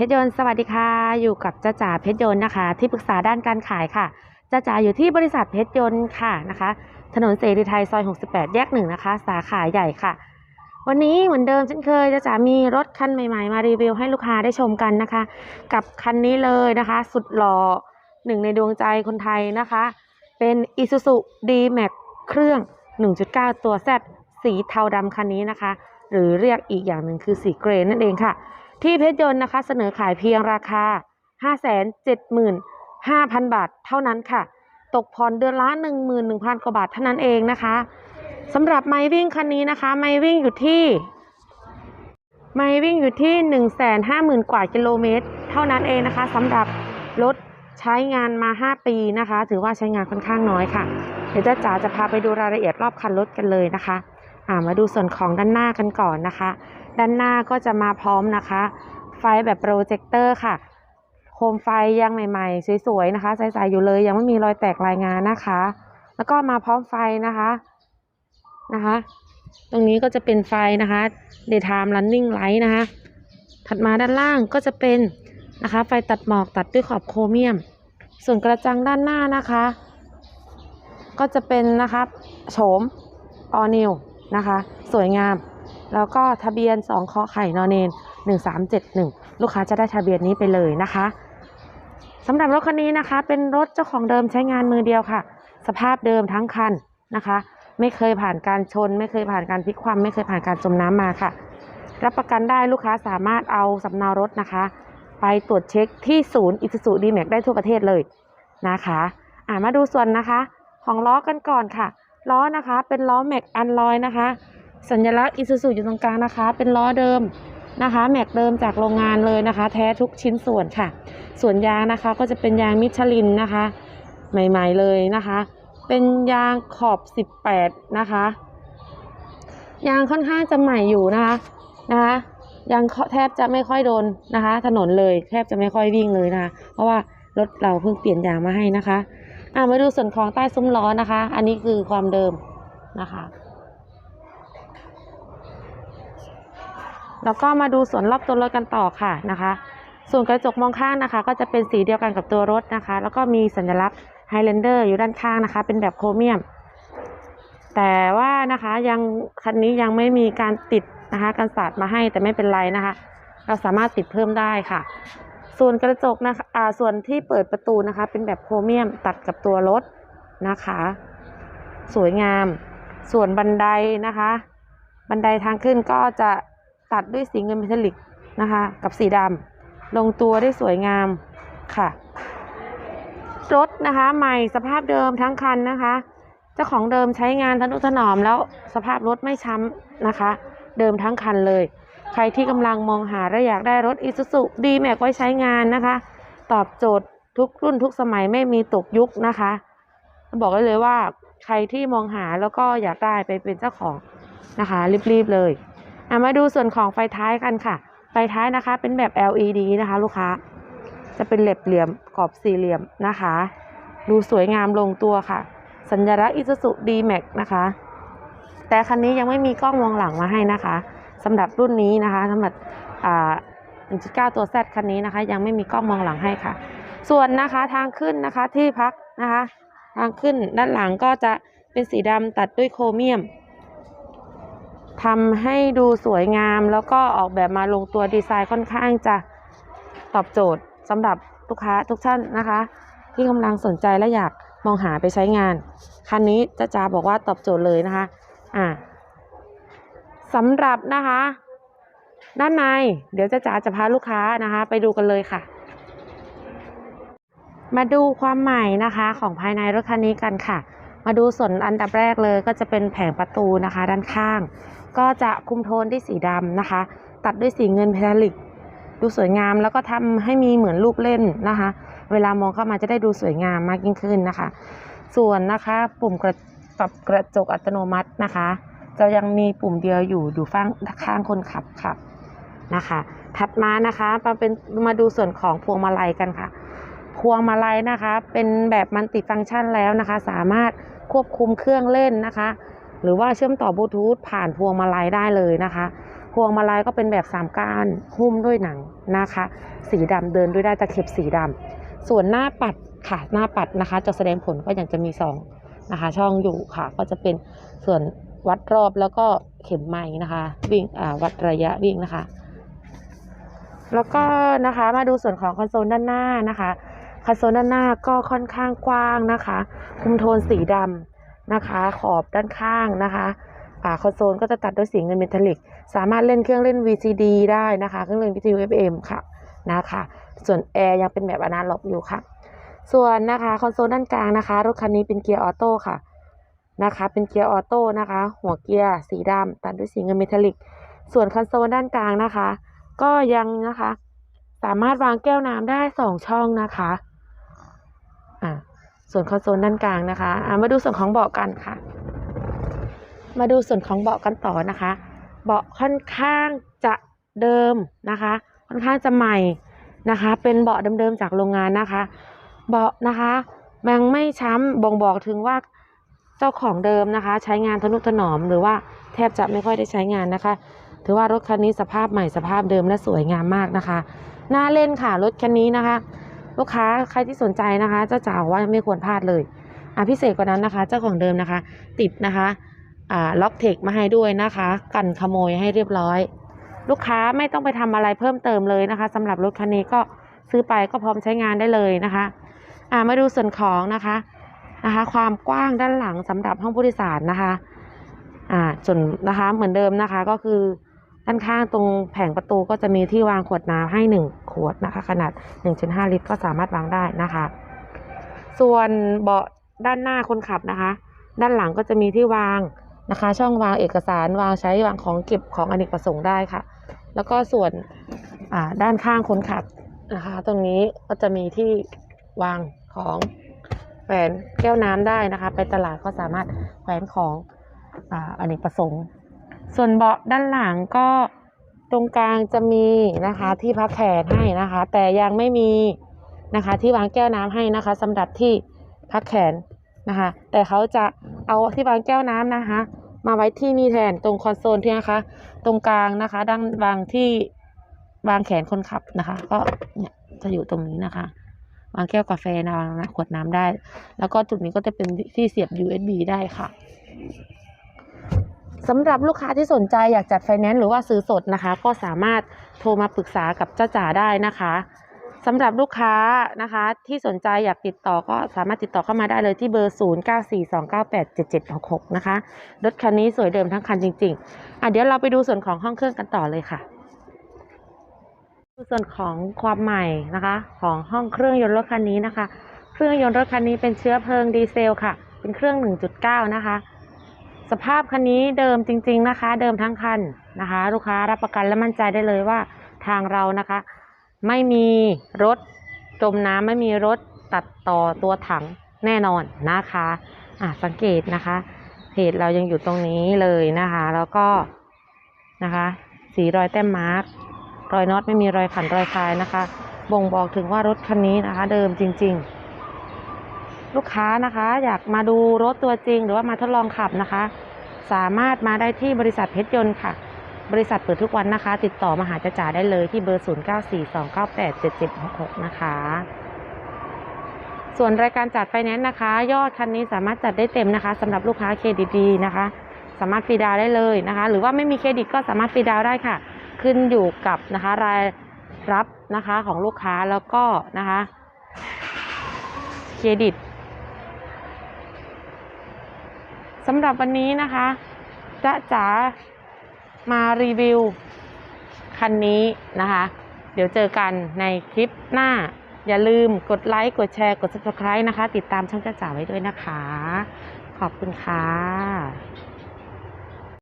ชรยนต์สวัสดีค่ะ อยู่กับจ้าจ๋าเพชรยนต์นะคะ ที่ปรึกษาด้านการขายค่ะจ้าจ๋าอยู่ที่บริษัทเพชรยนต์ค่ะนะคะ ถนนเสรีไทยซอย 68 แยกหนึ่งนะคะ สาขาใหญ่ค่ะ วันนี้เหมือนเดิมเช่นเคยจ้าจ๋ามีรถคันใหม่ๆ มารีวิวให้ลูกค้าได้ชมกันนะคะ กับคันนี้เลยนะคะ สุดหล่อหนึ่งในดวงใจคนไทยนะคะ เป็น Isuzu D-Max เครื่อง 1.9 ตัว Z สีเทาดำคันนี้นะคะ หรือเรียกอีกอย่างหนึ่งคือสีเกรย์นั่นเองค่ะ ที่เพชรยนต์นะคะเสนอขายเพียงราคา 575,000 บาทเท่านั้นค่ะ ตกผ่อนเดือนละ 11,000 กว่าบาทเท่านั้นเองนะคะสำหรับไมวิ่งคันนี้นะคะ ไมวิ่งอยู่ที่ไมวิ่งอยู่ที่ 150,000 กว่ากิโลเมตร เท่านั้นเองนะคะสำหรับรถใช้งานมา 5 ปีนะคะ ถือว่าใช้งานค่อนข้างน้อยค่ะ เดี๋ยวจ้าจ๋าจะพาไปดูรายละเอียดรอบคันรถกันเลยนะคะ มาดูส่วนของด้านหน้ากันก่อนนะคะ ด้านหน้าก็จะมาพร้อมนะคะ ไฟแบบโปรเจคเตอร์ค่ะ โคมไฟยังใหม่ ๆ สวยๆนะคะใสๆอยู่เลย ยังไม่มีรอยแตกรายงานนะคะ แล้วก็มาพร้อมไฟนะคะนะคะ ตรงนี้ก็จะเป็นไฟนะคะ daytime running light นะคะ ถัดมาด้านล่างก็จะเป็นนะคะ ไฟตัดหมอกตัดด้วยขอบโครเมียม ส่วนกระจังด้านหน้านะคะ ก็จะเป็นนะคะโฉม all new นะคะ สวยงาม แล้วก็ทะเบียน2คอไข่นอนเนน1371 ลูกค้าจะได้ทะเบียนนี้ไปเลยนะคะสำหรับรถคันนี้นะคะ เป็นรถเจ้าของเดิมใช้งานมือเดียวค่ะ สภาพเดิมทั้งคันนะคะ ไม่เคยผ่านการชน ไม่เคยผ่านการพลิกคว่ำไม่เคยผ่านการจมน้ำมาค่ะ รับประกันได้ลูกค้าสามารถเอาสำเนารถนะคะ ไปตรวจเช็คที่ศูนย์อิสุสุดีแม็กได้ทั่วประเทศเลยนะคะ อ่ามาดูส่วนนะคะ ของล้อกันก่อนค่ะ ล้อนะคะ เป็นล้อแม็กอันลอยนะคะ สัญลักษณ์อิสุสุอยู่ตรงกลางนะคะ เป็นล้อเดิมนะคะแม็กเดิมจากโรงงานเลยนะคะ แท้ทุกชิ้นส่วนค่ะ ส่วนยางนะคะก็จะเป็นยางมิชลินนะคะ ใหม่ๆเลยนะคะ เป็นยางขอบ 18 นะคะ ยางค่อนข้างจะใหม่อยู่นะคะนะคะยางแทบจะไม่ค่อยโดนนะคะ ถนนเลยแทบจะไม่ค่อยวิ่งเลยนะคะ เพราะว่ารถเราเพิ่งเปลี่ยนยางมาให้นะคะ อ่ามาดูส่วนของใต้ซุ้มล้อนะคะ อันนี้คือความเดิมนะคะ แล้วก็มาดูส่วนรอบตัวรถกันต่อค่ะนะคะ ส่วนกระจกมองข้างนะคะ ก็จะเป็นสีเดียวกันกับตัวรถนะคะ แล้วก็มีสัญลักษณ์ Highlander อยู่ด้านข้างนะคะ เป็นแบบโครเมียม แต่ว่านะคะยังคันนี้ยังไม่มีการติดนะคะกันศาสตร์มาให้แต่ไม่เป็นไรนะคะ เราสามารถติดเพิ่มได้ค่ะ ส่วนกระจกนะคะอ่าส่วนที่เปิดประตูนะคะ เป็นแบบโครเมียมตัดกับตัวรถนะคะ สวยงาม ส่วนบันไดนะคะ บันไดทางขึ้นก็จะตัดด้วยสีเงินเมทัลลิกนะคะ กับสีดำลงตัวได้สวยงามค่ะ รถนะคะใหม่สภาพเดิมทั้งคันนะคะ เจ้าของเดิมใช้งานทนุถนอมแล้วสภาพรถไม่ช้ำนะคะ เดิมทั้งคันเลย ใครที่กำลังมองหาและอยากได้รถ Isuzu D-Max ไว้ใช้งานนะคะ ตอบโจทย์ทุกรุ่นทุกสมัยไม่มีตกยุคนะคะ บอกได้เลยว่าใครที่มองหาแล้วก็อยากได้ไปเป็นเจ้าของนะคะ รีบๆเลยมาดูส่วนของไฟท้ายกันค่ะ ไฟท้ายนะคะเป็นแบบ LED นะคะ ลูกค้า จะเป็นเหล็บเหลี่ยมกรอบสี่เหลี่ยมนะคะ ดูสวยงามลงตัวค่ะ สัญลักษณ์ Isuzu D-Max นะคะ แต่คันนี้ยังไม่มีกล้องมองหลังมาให้นะคะ สำหรับรุ่นนี้นะคะสำหรับอ่า1.9 ตัว Z คันนี้นะคะ ยังไม่มีกล้องมองหลังให้ค่ะ ส่วนนะคะทางขึ้นนะคะที่พักนะคะ ทางขึ้นด้านหลังก็จะเป็นสีดำตัดด้วยโครเมียมทำให้ดูสวยงามแล้วก็ออกแบบมาลงตัวดีไซน์ค่อนข้างจะตอบโจทย์สำหรับลูกค้าทุกท่านนะคะ ที่กำลังสนใจและอยากมองหาไปใช้งาน คันนี้จะจาบอกว่าตอบโจทย์เลยนะคะ อ่า สำหรับนะคะ ด้านในเดี๋ยวจะจ๋าจะพาลูกค้านะคะ ไปดูกันเลยค่ะ มาดูความใหม่นะคะของภายในรถคันนี้กันค่ะ มาดูส่วนอันดับแรกเลยก็จะเป็นแผงประตูนะคะ ด้านข้าง ก็จะคุมโทนด้วยสีดำนะคะ ตัดด้วยสีเงินเพทาลิกดูสวยงามแล้วก็ทำให้มีเหมือนลูกเล่นนะคะ เวลามองเข้ามาจะได้ดูสวยงามมากยิ่งขึ้นนะคะ ส่วนนะคะปุ่มกระปรับกระจกอัตโนมัตินะคะ จะยังมีปุ่มเดียวอยู่ดูฟังข้างคนขับค่ะนะคะ ถัดมานะคะมาเป็นมาดูส่วนของพวงมาลัยกันค่ะ พวงมาลัยนะคะ เป็นแบบมัลติฟังก์ชันแล้วนะคะ สามารถควบคุมเครื่องเล่นนะคะ หรือว่าเชื่อมต่อบลูทูธผ่านพวงมาลัยได้เลยนะคะ พวงมาลัยก็เป็นแบบสามก้านหุ้มด้วยหนังนะคะ สีดำเดินด้วยได้ตะเข็บสีดำส่วนหน้าปัดค่ะหน้าปัดนะคะ จะแสดงผลก็ยังจะมีสองนะคะ ช่องอยู่ค่ะ ก็จะเป็นส่วน วัดรอบแล้วก็เข็มไม้นะคะ วิ่งวัดระยะวิ่งนะคะ แล้วก็นะคะมาดูส่วนของคอนโซลด้านหน้านะคะคอนโซลด้านหน้าก็ค่อนข้างกว้างนะคะคุมโทนสีดำนะคะ ขอบด้านข้างนะคะอ่าคอนโซลก็จะตัดด้วยสีเงินเมทัลลิก สามารถเล่นเครื่องเล่น VCD ได้นะคะ เครื่องเล่นวิทยุ FM ค่ะนะคะ ส่วนแอร์ยังเป็นแบบอนาล็อกอยู่ค่ะ ส่วนนะคะคอนโซลด้านกลางนะคะรถคันนี้เป็นเกียร์ออโต้ค่ะ นะคะ เป็นเกียร์ออโต้นะคะ หัวเกียร์สีดำตัดด้วยสีเงินเมทัลลิก ส่วนคอนโซลด้านกลางนะคะ ก็ยังนะคะ สามารถวางแก้วน้ำได้สองช่องนะคะอ่าส่วนคอนโซลด้านกลางนะคะอ่ามาดูส่วนของเบาะกันค่ะ มาดูส่วนของเบาะกันต่อนะคะ เบาะค่อนข้างจะเดิมนะคะ ค่อนข้างจะใหม่นะคะ เป็นเบาะเดิมๆจากโรงงานนะคะ เบาะนะคะยังไม่ช้ำบ่งบอกถึงว่า เจ้าของเดิมนะคะ ใช้งานทนุถนอมหรือว่าแทบจะไม่ค่อยได้ใช้งานนะคะ ถือว่ารถคันนี้สภาพใหม่สภาพเดิมและสวยงามมากนะคะน่าเล่นค่ะรถคันนี้นะคะ ลูกค้าใครที่สนใจนะคะเจ้าจ๋าว่าไม่ควรพลาดเลยอะพิเศษกว่านั้นนะคะ เจ้าของเดิมนะคะ ติดนะคะอ่าล็อกเทคมาให้ด้วยนะคะ กันขโมยให้เรียบร้อย ลูกค้าไม่ต้องไปทำอะไรเพิ่มเติมเลยนะคะสำหรับรถคันนี้ก็ซื้อไปก็พร้อมใช้งานได้เลยนะคะอ่ามาดูส่วนของนะคะ นะคะ ความกว้างด้านหลังสำหรับห้องผู้โดยสารนะคะ อ่าส่วนนะคะเหมือนเดิมนะคะก็คือด้านข้างตรงแผงประตูก็จะมีที่วางขวดน้ำให้1ขวดนะคะ ขนาด 1.5 ลิตร ก็สามารถวางได้นะคะ ส่วนเบาะด้านหน้าคนขับนะคะ ด้านหลังก็จะมีที่วางนะคะ ช่องวางเอกสารวางใช้วางของเก็บของอเนกประสงค์ได้ค่ะ แล้วก็ส่วนอ่าด้านข้างคนขับนะคะ ตรงนี้ก็จะมีที่วางของ แขวนแก้วน้ำได้นะคะ ไปตลาดก็สามารถแขวนของออเนกประสงค์ ส่วนเบาะด้านหลังก็ตรงกลางจะมีนะคะที่พักแขนให้นะคะ แต่ยังไม่มีนะคะที่วางแก้วน้ำให้นะคะสำหรับที่พักแขนนะคะ แต่เขาจะเอาที่วางแก้วน้ำนะคะ มาไว้ที่นี่แทนตรงคอนโซลที่นะคะ ตรงกลางนะคะด้านวางที่วางแขนคนขับนะคะ ก็เนี่ยจะอยู่ตรงนี้นะคะ วางแก้วกาแฟนะวางขวดน้ำได้ แล้วก็จุดนี้ก็จะเป็นที่เสียบ USB ได้ค่ะสำหรับลูกค้าที่สนใจอยากจัดไฟแนนซ์หรือว่าซื้อสดนะคะ ก็สามารถโทรมาปรึกษากับเจ้าจ๋าได้นะคะสำหรับลูกค้านะคะที่สนใจอยากติดต่อก็สามารถติดต่อเข้ามาได้เลยที่เบอร์ 0942987766 นะคะ รถคันนี้สวยเดิมทั้งคันจริงๆ อะเดี๋ยวเราไปดูส่วนของห้องเครื่องกันต่อเลยค่ะ ส่วนของความใหม่นะคะ ของห้องเครื่องยนต์รถคันนี้นะคะ เครื่องยนต์รถคันนี้เป็นเชื้อเพลิงดีเซลค่ะ เป็นเครื่อง 1.9 นะคะ สภาพคันนี้เดิมจริง ๆนะคะ เดิมทั้งคันนะคะ ลูกค้ารับประกันและมั่นใจได้เลยว่าทางเรานะคะ ไม่มีรถจมน้ำไม่มีรถตัดต่อตัวถังแน่นอนนะคะอะสังเกตนะคะเพจเรายังอยู่ตรงนี้เลยนะคะ แล้วก็นะคะ สีรอยแต้มมาร์ก รอยน็อตไม่มีรอยขันรอยคลายนะคะ บ่งบอกถึงว่ารถคันนี้นะคะ เดิมจริง ๆ ลูกค้านะคะ อยากมาดูรถตัวจริง หรือว่ามาทดลองขับนะคะ สามารถมาได้ที่บริษัทเพชรยนต์ค่ะ บริษัทเปิดทุกวันนะคะ ติดต่อมาหาจ้าจ๋าได้เลยที่เบอร์ 0942987766 นะคะส่วนรายการจัดไฟแนนซ์นะคะ ยอดคันนี้สามารถจัดได้เต็มนะคะสำหรับลูกค้าเครดิตดีนะคะ สามารถฟรีดาวได้เลยนะคะ หรือว่าไม่มีเครดิตก็สามารถฟรีดาวได้ค่ะ ขึ้นอยู่กับนะคะรายรับนะคะของลูกค้าแล้วก็นะคะเครดิตสำหรับวันนี้นะคะจ๊ะจ๋ามารีวิว คันนี้นะคะ เดี๋ยวเจอกันในคลิปหน้า อย่าลืมกดไลค์ กดแชร์ กด subscribe นะคะ ติดตามช่องจ้าจ๋าไว้ด้วยนะคะ ขอบคุณค่ะ